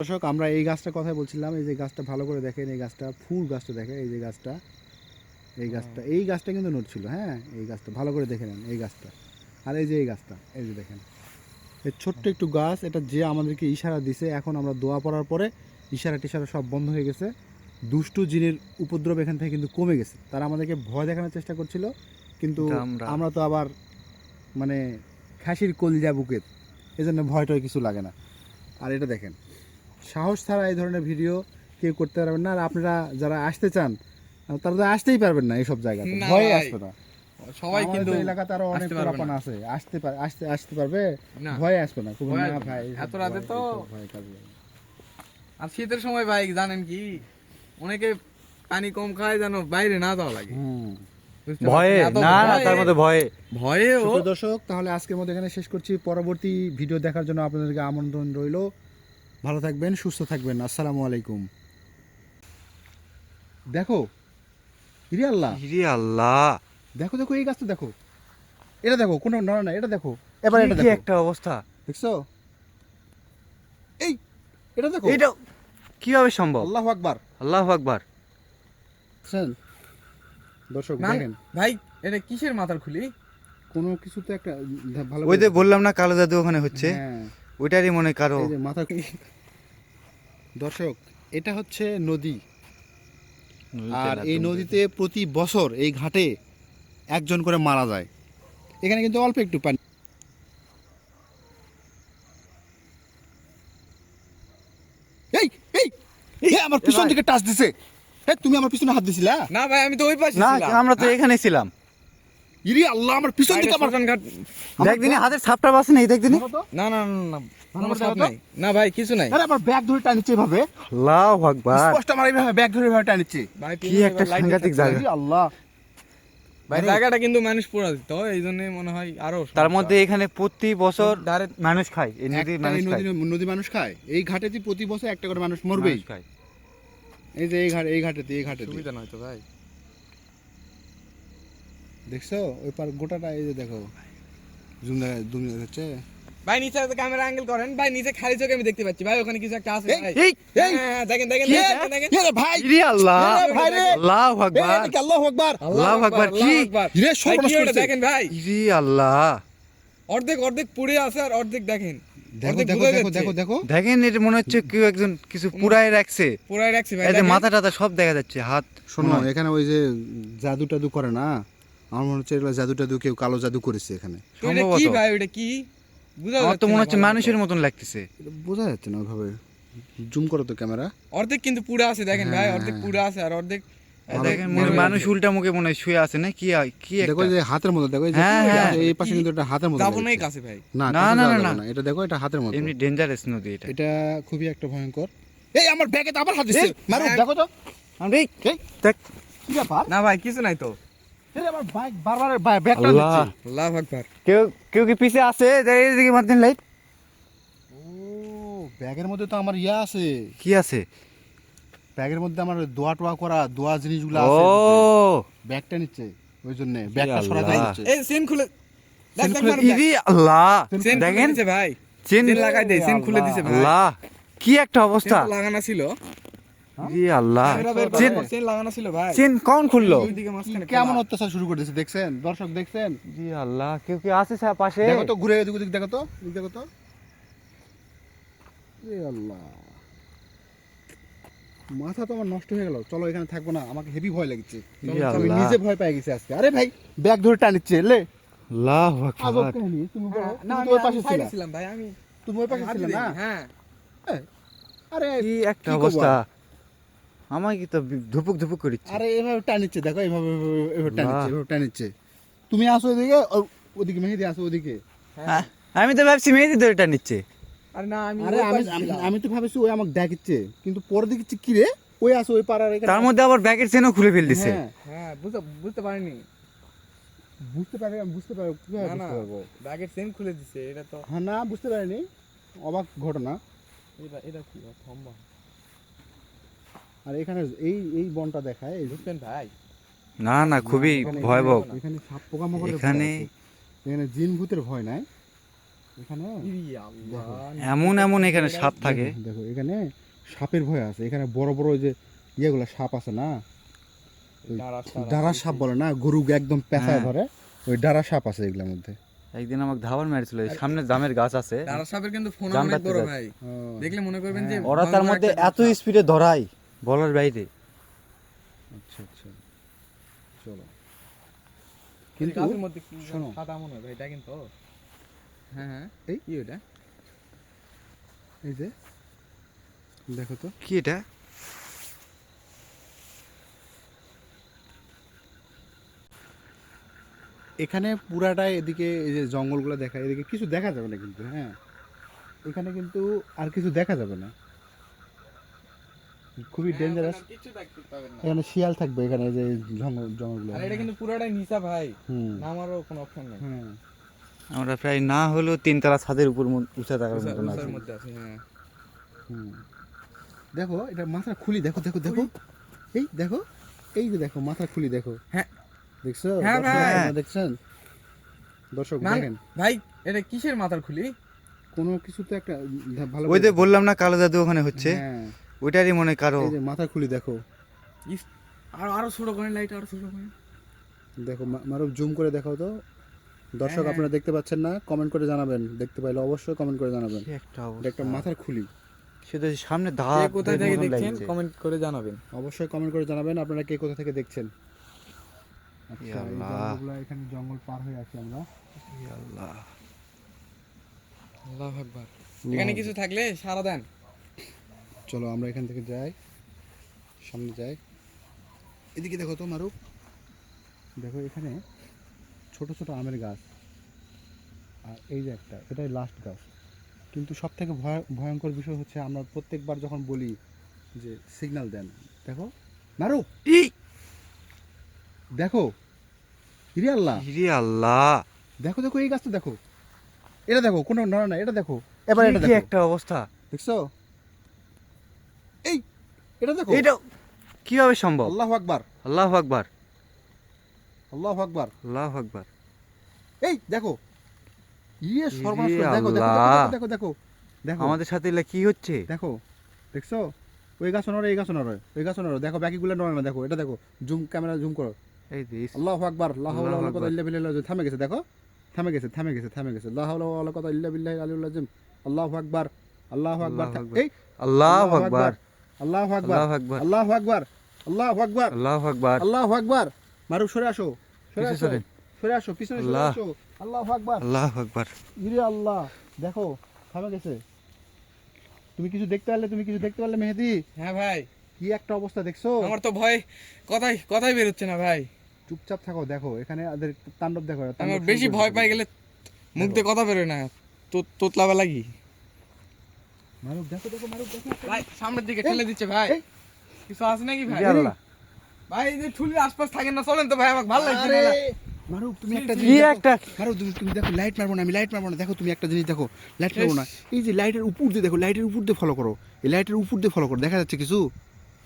দর্শক আমরা এই গাছটার কথা বলছিলাম এই যে গাছটা ভালো করে দেখেন এই গাছটা ফুল গাছটা দেখেন এই যে গাছটা এই গাছটা এই গাছটা কিন্তু নড়ছিল হ্যাঁ? এই গাছটা ভালো করে দেখে নেন এই গাছটা। আর এই যে এই গাছটা এই যে দেখেন। এই ছোট্ট একটু গাছ এটা যে আমাদেরকে ইশারা দিছে এখন আমরা দোয়া পড়ার পরে ইশারা টিশারা সব বন্ধ হয়ে গেছে। দুষ্টু জিনের উপদ্রব এখান থেকে কিন্তু কমে গেছে। তারা আমাদেরকে ভয় দেখানোর চেষ্টা করছিল কিন্তু আমরা- তো আবার মানে খাসির কলিজা বুকের এই জন্য ভয় টয় কিছু লাগে না। আর এটা দেখেন সাহস ছাড়া এই ধরনের ভিডিও কেউ করতে পারবেন না। আর আপনারা যারা আসতে চান তারা তো আসতেই পারবেন না এইসব জায়গাতে। না ভয়ে আসবে না। সবাই কিন্তু এলাকাতে আরও অনেক পোলাপান আছে। আসতে পার আসতে আসতে পারবে? ভয়ে আসবে না। খুব না ভাই এত রাতে তো-। আর শীতের সময় ভাই জানেন কি? অনেকে পানি কম খায় যেন বাইরে না যাওয়া লাগে। ভয়ে না না ভয়ে- তার মধ্যে ভয়ে। ভয়ে দর্শক তাহলে আজকের মধ্যে এখানে শেষ করছি। পরবর্তী ভিডিও দেখার জন্য আপনাদেরকে আমন্ত্রণ রইল। ভালো থাকবেন সুস্থ থাকবেন। আসসালামু আলাইকুম। দেখো ইরে আল্লাহ। ইরে আল্লাহ। দেখো দেখো এই গাছটা দেখো। এটা দেখো কোনো না না এটা দেখো। এবার এটা কি দেখো। একটা অবস্থা? দেখছ? এই এটা দেখো। এটা কীভাবে সম্ভব? আল্লাহ আকবার। আল্লাহ আকবার। বুঝছেন দর্শক দেখেন। ভাই এটা কিসের মাথার খুলি? কোনো কিছু তো একটা ভালো ওই যে বললাম না কালো জাদু ওখানে হচ্ছে? হ্যাঁ। ওইটারই মনে কারও। এই যে মাথা দর্শক এটা হচ্ছে নদী। আর এই নদীতে। প্রতি বছর এই ঘাটে একজন করে মারা যায়। এখানে কিন্তু অল্প একটু পানি। এই এই এই আমার পিছন থেকে টাচ দিছে। এই তুমি আমার পিছনে হাত দিছিলা? না ভাই আমি তো ওই পাশে না। আমরা তো এখানে ছিলাম। ইরি আল্লাহ আমার পিছন থেকে আমার ঘাট দেখ দিনে হাতের ছাপটা বাসে নেই দেখ দিনে। না না না না ভালো কোনো করে চাপ দেখো তো। নাই। না ভাই কিছু নাই। আরে আমার ব্যাগ ধরে টানিচ্ছে এভাবে। আল্লাহ আকবার। স্পষ্ট আমার এইভাবে ব্যাগ ধরে এভাবে টানিচ্ছে। কি একটা সাংঘাতিক জায়গা। আল্লাহ। জায়গাটা কিন্তু মানুষ পড়া দিত এই জন্য মনে হয় আরও তার মধ্যে এখানে প্রতি বছর ধারে মানুষ খায় এই নদীর মানুষ খায়। নদী নদী মানুষ খায়। এই ঘাটেতে প্রতি বছর একটা করে মানুষ মরবেই। খায়। এই যে এই ঘাট এই ঘাটেতে এই ঘাটেতে। সুবিধা নয় তো ভাই। দেখছ? ওই পার গোটাটা এই যে দেখো। জুম দেখা জুম হচ্ছে। ভাই নিচে ক্যামেরা অ্যাঙ্গেল করেন। ভাই নিচে খালি চোখে আমি দেখতে পাচ্ছি। ভাই ওখানে কিছু একটা আছে ভাই। এই, হ্যাঁ, এই, হ্যাঁ, হ্যাঁ, দেখেন দেখেন দেখেন, রে ভাই? ইরে আল্লাহ। ভাই রে? আল্লাহ আকবার। এদিকে আল্লাহু আকবার। আল্লাহু আকবার, কি? ইরে, ভাই, সর্বনাশ কি করেছে। দেখেন ভাই। ইরে আল্লাহ। অর্ধেক অর্ধেক পুড়ে আছে আর অর্ধেক দেখেন। দেখো দেখো দেখো দেখো দেখো। দেখেন এটা মনে হচ্ছে কেউ একজন কিছু পুরাই রাখছে। পুরাই রাখছি ভাই এই যে দেখেন। মাথা টাথা সব দেখা যাচ্ছে হাত শোনো এখানে ওই যে জাদু টাদু করে না? আমার মনে হচ্ছে এগুলো জাদু টাদু কেউ কালো জাদু করেছে এখানে। এটা কি সম্ভবত। ভাই? ওটা কি? বুঝা আমার তো যাচ্ছে মনে না হচ্ছে ভালো মানুষের মতো। মতন লাগতেছে। এটা বোঝা যাচ্ছে না ওইভাবে। জুম করো তো ক্যামেরা। অর্ধেক কিন্তু পুরো আছে দেখেন ভাই হ্যাঁ, অর্ধেক। পুরো আছে আর অর্ধেক দেখেন মনে হয় মানুষ উল্টা মুখে মনে হয় শুয়ে আছে না? কি কি দেখো একটা এই যে হাতের মতো দেখো এই যে হ্যাঁ, হ্যাঁ। এই পাশে কিন্তু এটা হাতের মতো যাব কাছে ভাই। না না, কাছে না, যাওয়া না, যাবে না। না এটা দেখো এটা হাতের মতো। এমনি ডেঞ্জারাস নদী এটা। এটা খুবই একটা ভয়ঙ্কর। এই আমার ব্যাগে তো আবার হাত দিছে। এই, দেখো তো। এই দেখ। কি ব্যাপার? না ভাই কিছু নাই তো। ব্যাগটা আল্লাহ। দিচ্ছে আল্লাহ আকবার। কেউ কেউ কি পিছে আছে? দেখ লাইট ও ব্যাগের মধ্যে তো আমার ইয়া আছে। কি আছে? ব্যাগের মধ্যে আমার দোয়া টোয়া করা দোয়া জিনিসগুলো আছে। ব্যাগটা নিচ্ছে ওই জন্য। ব্যাগটা সরা আল্লাহ। এই সেন খুলে আল্লাহ। দেখেন? ভাই। চেন লাগাই চেন খুলে দিছে ভাই। আল্লাহ। কি একটা অবস্থা। লাগানো ছিল। আল্লাহ। ক্যামেরা বের চেন করো, চেন লাগানো ছিল ভাই। চেন কখন খুললো? কেমন অত্যাচার শুরু করে দেখছেন? দর্শক দেখছেন? জি আল্লাহ কেউ কি আছে পাশে? দেখো তো ঘুরে এদিক ওদিক দেখো তো দেখো তো। আল্লাহ। মাথা তো আমার নষ্ট হয়ে গেল চলো এখানে থাকব না আমাকে হেভি ভয় লাগছে। আমি নিজে ভয় পেয়ে গেছি আজকে। আরে ভাই ব্যাগ ধরে টানিচ্ছে লে। আল্লাহ আকবার। তুমি না তুমি আমি তো পাশে ছিলাম ভাই আমি তুমি না? হ্যাঁ। আরে কি একটা অবস্থা? আর? আমার কি তো ধুপুক ধুপুক করিচ্ছে। আরে এভাবে টানিচ্ছে দেখো এভাবে এভাবে- টানিচ্ছে। এভাবে টানিচ্ছে। তুমি আসো এদিকে ও- ওদিকে মেহেদি আসো ওদিকে। হ্যাঁ, আমি তো ভাবছি মেহেদি ধরেটা নিচ্ছে আরে না আমি আরে আমি আমি- তো ভাবেছি ওই আমাকে ডাকিচ্ছে কিন্তু পরে দেখছি কি রে ওই আসো ওই পাড়ার তার মধ্যে আবার ব্যাগের চেনও খুলে ফেল দিছে হ্যাঁ, হ্যাঁ বুঝতে বুঝতে পারিনি। বুঝতে পারি আমি বুঝতে পারব কীভাবে বুঝতে পারব। ব্যাগের চেন খুলে দিছে এটা তো হ্যাঁ না বুঝতে পারিনি। অবাক ঘটনা। এটা এটা কি থম্বা। আর এখানে এই এই বনটা দেখায় এই বুঝছেন ভাই। না না খুবই ভয়াবহ। এখানে সাপ পোকামাকড়ের এখানে- এখানে জিন ভূতের ভয় নাই। এখানে এমন এমন এখানে সাপ থাকে। দেখো, এখানে সাপের ভয় আছে। এখানে বড় বড় ওই যে ইয়েগুলো সাপ আছে না? ডারা সাপ বলে না? গরু একদম পেঁচায় হ্যাঁ। ধরে। ওই ডারা সাপ আছে এগুলোর মধ্যে। একদিন আমাকে ধাবার মেরেছিল। সামনে জামের গাছ আছে। ডাঁড়া সাপের কিন্তু ফোন অনেক বড় ভাই। দেখলে মনে করবেন যে হ্যাঁ। ওরা তার মধ্যে এত স্পিডে ধরায়। বলার বাইরে। আচ্ছা আচ্ছা। চলো। কিন্তু কিন্তু মধ্যে কি শোনো। সাদা মনে হয় এটা কিন্তু হ্যাঁ হ্যাঁ। এই? কি ওটা? এই যে দেখো তো। কি এটা? এখানে পুরাটাই এদিকে এই যে জঙ্গলগুলো দেখা এদিকে কিছু দেখা যাবে না কিন্তু হ্যাঁ। এখানে কিন্তু আর কিছু দেখা যাবে না। খুবই ডেঞ্জারাস হ্যাঁ, এখানে শিয়াল থাকবে এখানে যে জঙ্গল জঙ্গলগুলো। আর এটা কিন্তু পুরোটাই নিচা ভাই। নামারও কোনো অপশন নেই। আমরা প্রায় না হলেও তিনতলা ছাদের উপর উঁচা থাকার মতন আছে। হ্যাঁ। হুম। দেখো এটা মাথা খুলি দেখো দেখো দেখো। এই দেখো এই যে দেখো মাথা খুলি দেখো। হ্যাঁ। দেখছ? হ্যাঁ। দেখছেন? দর্শক দেখেন। ভাই এটা কিসের মাথার খুলি? কোনো কিছু তো একটা ভালো ওই যে বললাম না কালো জাদু ওখানে হচ্ছে। হ্যাঁ। ওইটারই মনে হয় কারও এই যে মাথা খুলি দেখো। ইস, আরও আরও ছোট করেন লাইট আরও ছোট করেন দেখো মা- মারুফ জুম করে দেখাও তো। দর্শক হ্যাঁ। আপনারা দেখতে পাচ্ছেন না কমেন্ট করে জানাবেন। দেখতে পাইলে অবশ্যই কমেন্ট করে জানাবেন। কি একটা এটা একটা মাথার খুলি। সেটা সামনে কে ধাপ কোথায় থেকে দেখছেন কমেন্ট করে জানাবেন। অবশ্যই কমেন্ট করে জানাবেন আপনারা কে কোথা থেকে দেখছেন? আচ্ছা এই আল্লাহ। জঙ্গলগুলো এখানে জঙ্গল পার হয়ে আছি আমরা। আল্লাহ আল্লাহ আকবার। এখানে কিছু থাকলে সারা দেন। চলো আমরা এখান থেকে যাই। সামনে যাই। এদিকে দেখো তো মারুফ। দেখো এখানে ছোট ছোট আমের গাছ। আর এই যে একটা এটাই লাস্ট গাছ। কিন্তু সব থেকে ভয়ঙ্কর বিষয় হচ্ছে আমরা প্রত্যেকবার যখন বলি যে সিগন্যাল দেন দেখো মারুফ! ই দেখো ইরে আল্লাহ। ইরে আল্লাহ। দেখো দেখো এই গাছটা দেখো। এটা দেখো কোনো নড়া না এটা দেখো। এবার এটা দেখো। একটা অবস্থা দেখছ? এটা দেখো। এটা কীভাবে সম্ভব? আল্লাহ আকবার। আল্লাহ আকবার। আল্লাহ আকবার। আল্লাহ আকবার। এই দেখো। ইয়ে সর্বনাশ দেখো দেখো দেখো দেখো আমাদের সাথে এগুলা কি হচ্ছে? দেখো দেখছ? ওই গাছ নড়ে এই গাছ নড়ে ওই গাছ নড়ে দেখো বাকিগুলো নড়ে না দেখো এটা দেখো। জুম ক্যামেরা জুম করো। এই দেশ আল্লাহ আকবার। আল্লাহু আল্লাহ কথা ইল্লা বিল্লাহ থামে গেছে দেখো। থামে গেছে থামে গেছে থামে গেছে। আল্লাহ আল্লাহ কথা ইল্লা বিল্লাহ আলিউল আকবার। আল্লাহ আকবার। আল্লাহু আকবার। এই আল্লাহ আকবার। আল্লাহ আকবার আল্লাহ আকবার। আল্লাহ আকবার আল্লাহ আকবার আল্লাহ আকবার। মারুফ সরে আসো সরে আসো সরে। আসো পিছনে সরে আসো। আল্লাহ আকবার। আল্লাহ আকবার। ইরে আল্লাহ দেখো থামে গেছে। তুমি কিছু দেখতে পারলে তুমি কিছু দেখতে পারলে মেহেদি? হ্যাঁ ভাই। কি একটা অবস্থা দেখছ? আমার তো ভয় কথাই কথাই বেরোচ্ছে না ভাই। চুপচাপ থাকো দেখো এখানে তাণ্ডব দেখো আমার বেশি ভয় পাই গেলে মুখ দিয়ে কথা বেরোয় না। তো তোতলাবা লাগি মারুফ দেখো দেখো মারুফ দেখো ভাই সামনের দিকে ঠেলে দিচ্ছে ভাই। কিছু আছে নাকি ভাই? ভাই এই যে ঠুলির আশপাশ থাকেন না চলেন তো ভাই আমাকে ভালো লাগছে না। মারুফ তুমি একটা কি একটা মারুফ তুমি তুমি দেখো লাইট মারবো না আমি লাইট মারবো না। দেখো তুমি একটা জিনিস দেখো লাইট মারবো না। এই যে লাইটের উপর দিয়ে দেখো লাইটের উপর দিয়ে ফলো করো। এই লাইটের উপর দিয়ে ফলো করো দেখা যাচ্ছে কিছু?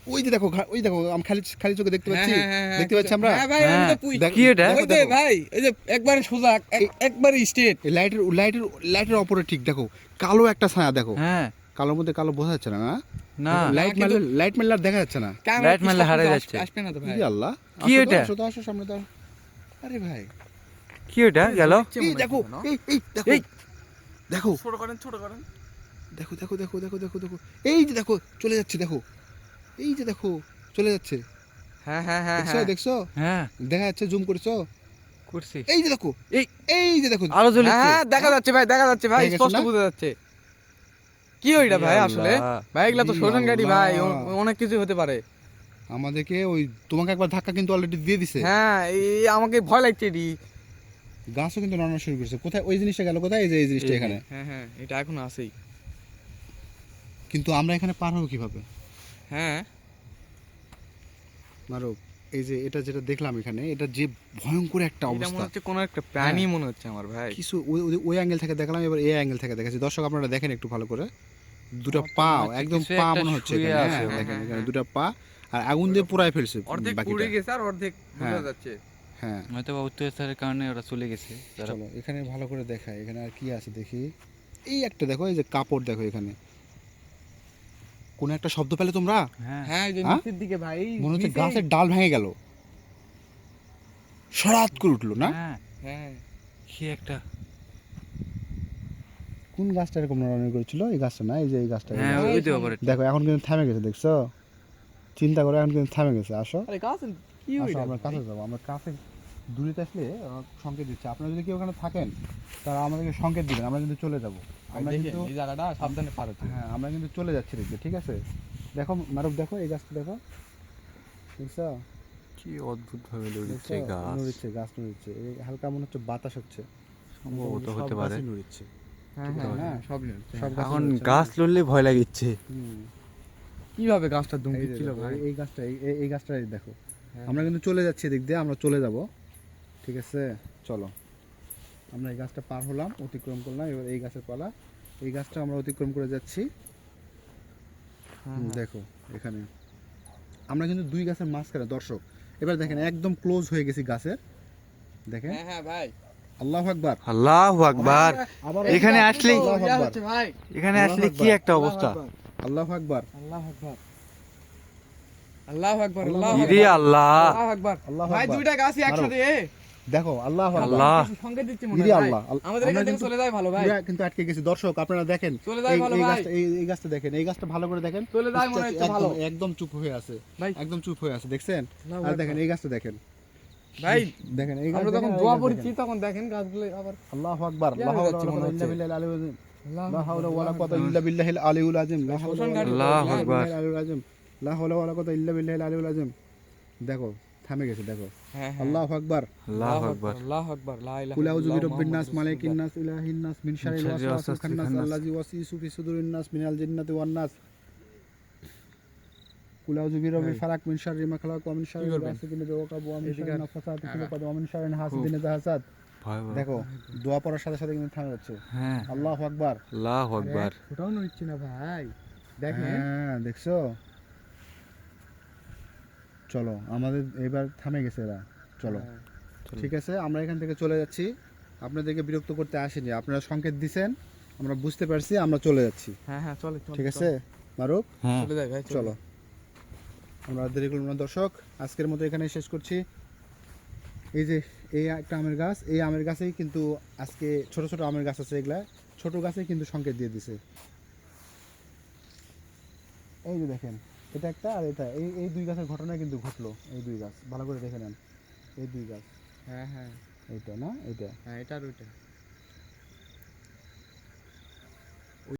ওই যে দেখো ওই দেখো আমি খালি খালি চোখে দেখতে পাচ্ছি। হ্যাঁ, দেখতে পাচ্ছি আমরা? হ্যাঁ হ্যাঁ। পুই দেখ- কি এটা? ওই যে ভাই এই যে একবারে সোজা একবারে স্ট্রেট লাইটের লাইটের লাইটের অপরে ঠিক দেখো কালো একটা ছায়া দেখো। হ্যাঁ। কালোর মধ্যে কালো বোঝা যাচ্ছে না না? না। লাইট মারলে লাইট মারলে দেখা যাচ্ছে না। মারলে হারিয়ে যাচ্ছে। আসবে না তো ভাই। আল্লাহ? কি এটা? আসো তো আসো সামনে আসো। আরে ভাই। কি ওটা গেল? এই দেখো। এই এই দেখো। এই। দেখো। ছোট করেন ছোট করেন। দেখো দেখো দেখো দেখো দেখো দেখো। এই যে দেখো চলে যাচ্ছে দেখো। এই যে দেখো চলে যাচ্ছে। হ্যাঁ হ্যাঁ হ্যাঁ দেখছ হ্যাঁ। দেখছ? হ্যাঁ। দেখা যাচ্ছে জুম করছ? করছি। এই যে দেখো। এই। এই যে দেখো। আলো জ্বলছে। হ্যাঁ দেখা যাচ্ছে ভাই দেখা যাচ্ছে ভাই স্পষ্ট? বোঝা যাচ্ছে। কি ওইটা ভাই আসলে? ভাই এগুলা তো শোষণ গাড়ি ভাই অনেক কিছু হতে পারে। আমাদেরকে ওই তোমাকে একবার ধাক্কা কিন্তু অলরেডি দিয়ে দিছে। হ্যাঁ এই আমাকে ভয় লাগছে এটি। গাছও কিন্তু নানা শুরু করেছে। কোথায় ওই জিনিসটা গেল? কোথায় এই যে এই জিনিসটা এখানে? হ্যাঁ হ্যাঁ এটা এখন আছেই। কিন্তু আমরা এখানে পার হব কীভাবে? হ্যাঁ। মারো এই যে এটা যেটা দেখলাম এখানে এটা যে ভয়ঙ্কর একটা এটা মনে হচ্ছে কোনো একটা প্রাণী মনে হচ্ছে আমার ভাই। কিছু ওই- অ্যাঙ্গেল থেকে দেখলাম এবার এই অ্যাঙ্গেল থেকে দেখাচ্ছি। দর্শক আপনারা দেখেন একটু ভালো করে। দুটো পা একদম পা মনে হচ্ছে হ্যাঁ। দেখেন হ্যাঁ, এখানে হ্যাঁ। দুটো পা আর আগুন দিয়ে পুরাই ফেলছে অর্ধেক পুড়ে গেছে আর অর্ধেক বোঝা হ্যাঁ। যাচ্ছে। হ্যাঁ। হয়তো বা অত্যাচারের কারণে ওরা চলে গেছে। চলো এখানে ভালো করে দেখায় এখানে আর কি আছে দেখি? এই একটা দেখো এই যে কাপড় দেখো এখানে। কোন একটা শব্দ পেলে তোমরা? হ্যাঁ। হ্যাঁ? নিচের দিকে ভাই মনে হচ্ছে গাছের ডাল ভেঙে গেল। সরাত করে উঠল না? হ্যাঁ। হ্যাঁ। কি একটা। কোন গাছটা এরকম নড়ানড়ি করেছিল? এই গাছটা না? এই যে এই গাছটা। হ্যাঁ দেখো এখন কিন্তু থেমে গেছে দেখছ? চিন্তা করে এখন কিন্তু থেমে গেছে আসো। আরে গাছ কি আমরা কাছে যাব আমরা কাছে দূরিতে আসলে সংকেত দিচ্ছে। আপনারা যদি কেউ ওখানে থাকেন তারা আমাদেরকে সংকেত দিবেন। আমরা কিন্তু চলে যাব। আমরা কিন্তু এই জায়গাটা সাবধানে পার হ্যাঁ আমরা কিন্তু চলে যাচ্ছি দেখবে ঠিক আছে? দেখো মারুফ দেখো এই গাছটা দেখো। দেখছ? কি অদ্ভুত ভাবে দেখছ? নড়ছে গাছ। নড়ছে এই হালকা মনে হচ্ছে বাতাস হচ্ছে। সম্ভবত হতে পারে। নড়ছে হ্যাঁ হ্যাঁ হ্যাঁ না? সব। এখন গাছ লড়লে ভয় লাগিচ্ছে। হুম। কীভাবে গাছটা দিচ্ছিল ভাই? এই- গাছটা এই- গাছটা দেখো। হ্যাঁ। আমরা কিন্তু চলে যাচ্ছি এদিক দিয়ে আমরা চলে যাব। ঠিক আছে? চলো। আমরা এই গাছটা পার হলাম অতিক্রম করলাম এবার এই গাছের পালা। এই গাছটা আমরা অতিক্রম করে যাচ্ছি। হ্যাঁ, দেখো এখানে। আমরা কিন্তু দুই গাছের মাঝখানে দর্শক। এবার দেখেন একদম ক্লোজ হয়ে গেছি গাছের। দেখেন। হ্যাঁ হ্যাঁ ভাই। আল্লাহ আকবার। আল্লাহ আকবার। এখানে আসলে কি একটা অবস্থা? আল্লাহ আকবার। আল্লাহ আকবার। আল্লাহ আকবার। আল্লাহু আকবার। আল্লাহ আল্লাহ আকবার। ভাই দুইটা গাছই একসাথে এ। দেখো আল্লাহ আল্লাহ। দিচ্ছে মনে। আল্লাহ আমাদের এখান থেকে চলে যায় ভালো ভাই। কিন্তু আটকে গেছি। দর্শক আপনারা দেখেন চলে যায় ভালো ভাই। এই- গাছটা দেখেন এই গাছটা ভালো করে দেখেন। চলে যায় মনে হচ্ছে ভালো। একদম চুপ হয়ে আছে। একদম চুপ হয়ে আছে দেখছেন? আর দেখেন এই গাছটা দেখেন। ভাই দেখেন এই গাছ আমরা যখন দোয়া পড়ছি তখন দেখেন গাছগুলো আবার আল্লাহু আকবার যাচ্ছে ওয়ালা মনে হচ্ছে। লা হাওলা ওয়ালা কুওয়াতা ইল্লা বিল্লাহিল আলিয়্যিল আযীম। লা হাওলা শ্মশান ওয়ালা ঘাটে আল্লাহু কুওয়াতা ইল্লা আকবার। বিল্লাহিল আলিয়্যিল আযীম। লা হাওলা ওয়ালা কুওয়াতা ইল্লা বিল্লাহিল আলিয়্যিল আযীম। দেখো থামে গেছে দেখো। হ্যাঁ হ্যাঁ। আল্লাহু আকবার। আল্লাহ আকবার। আল্লাহ আকবার লা ইলাহা কুল আউযু ইল্লাল্লাহ বিরাব্বিন নাস মালিকিন নাস ইলাহিন নাস মিন শারিল ওয়াসওয়াসিল খান্নাস। আল্লাযী ওয়াসওয়াসু ফি সুদুরিন নাস মিনাল জিন্নাতি ওয়ান নাস। কুল আউযু বিরাব্বিল ফালাক মিন শাররি মা খালাক ওয়া মিন শাররি করবেন? গাসিকিন ইযা ওয়াকাব ওয়া মিন শাররি নাফাসাতি ফিল হ্যাঁ। উকাদ ওয়া মিন শাররি হাসিদিন ইযা হাসাদ। দেখো দোয়া পড়ার সাথে সাথে কিন্তু থামে যাচ্ছে। হ্যাঁ। আল্লাহু আকবার। আল্লাহ আকবার। নড়ছে না ভাই। দেখেন। হ্যাঁ দেখছ? চলো আমাদের এবার থামে গেছে এরা। চলো। হ্যাঁ। ঠিক আছে আমরা এখান থেকে চলে যাচ্ছি। আপনাদেরকে বিরক্ত করতে আসেনি। আপনারা সংকেত দিছেন আমরা বুঝতে পারছি আমরা চলে যাচ্ছি। হ্যাঁ হ্যাঁ চলে চলে, ঠিক আছে? মারুফ? হ্যাঁ। চলে যাই ভাই চলো আমরা দেরি করলাম না দর্শক। আজকের মতো এখানে শেষ করছি। এই যে এই একটা আমের গাছ এই আমের গাছেই কিন্তু আজকে ছোট ছোট আমের গাছ আছে এগুলা। ছোট গাছেই কিন্তু সংকেত দিয়ে দিছে। এই যে দেখেন এটা একটা আর এটা এই এই দুই গাছের ঘটনা কিন্তু ঘটলো এই দুই গাছ। ভালো করে দেখে নেন এই দুই গাছ। হ্যাঁ হ্যাঁ। এইটা না এইটা? হ্যাঁ এটা আর ওইটা।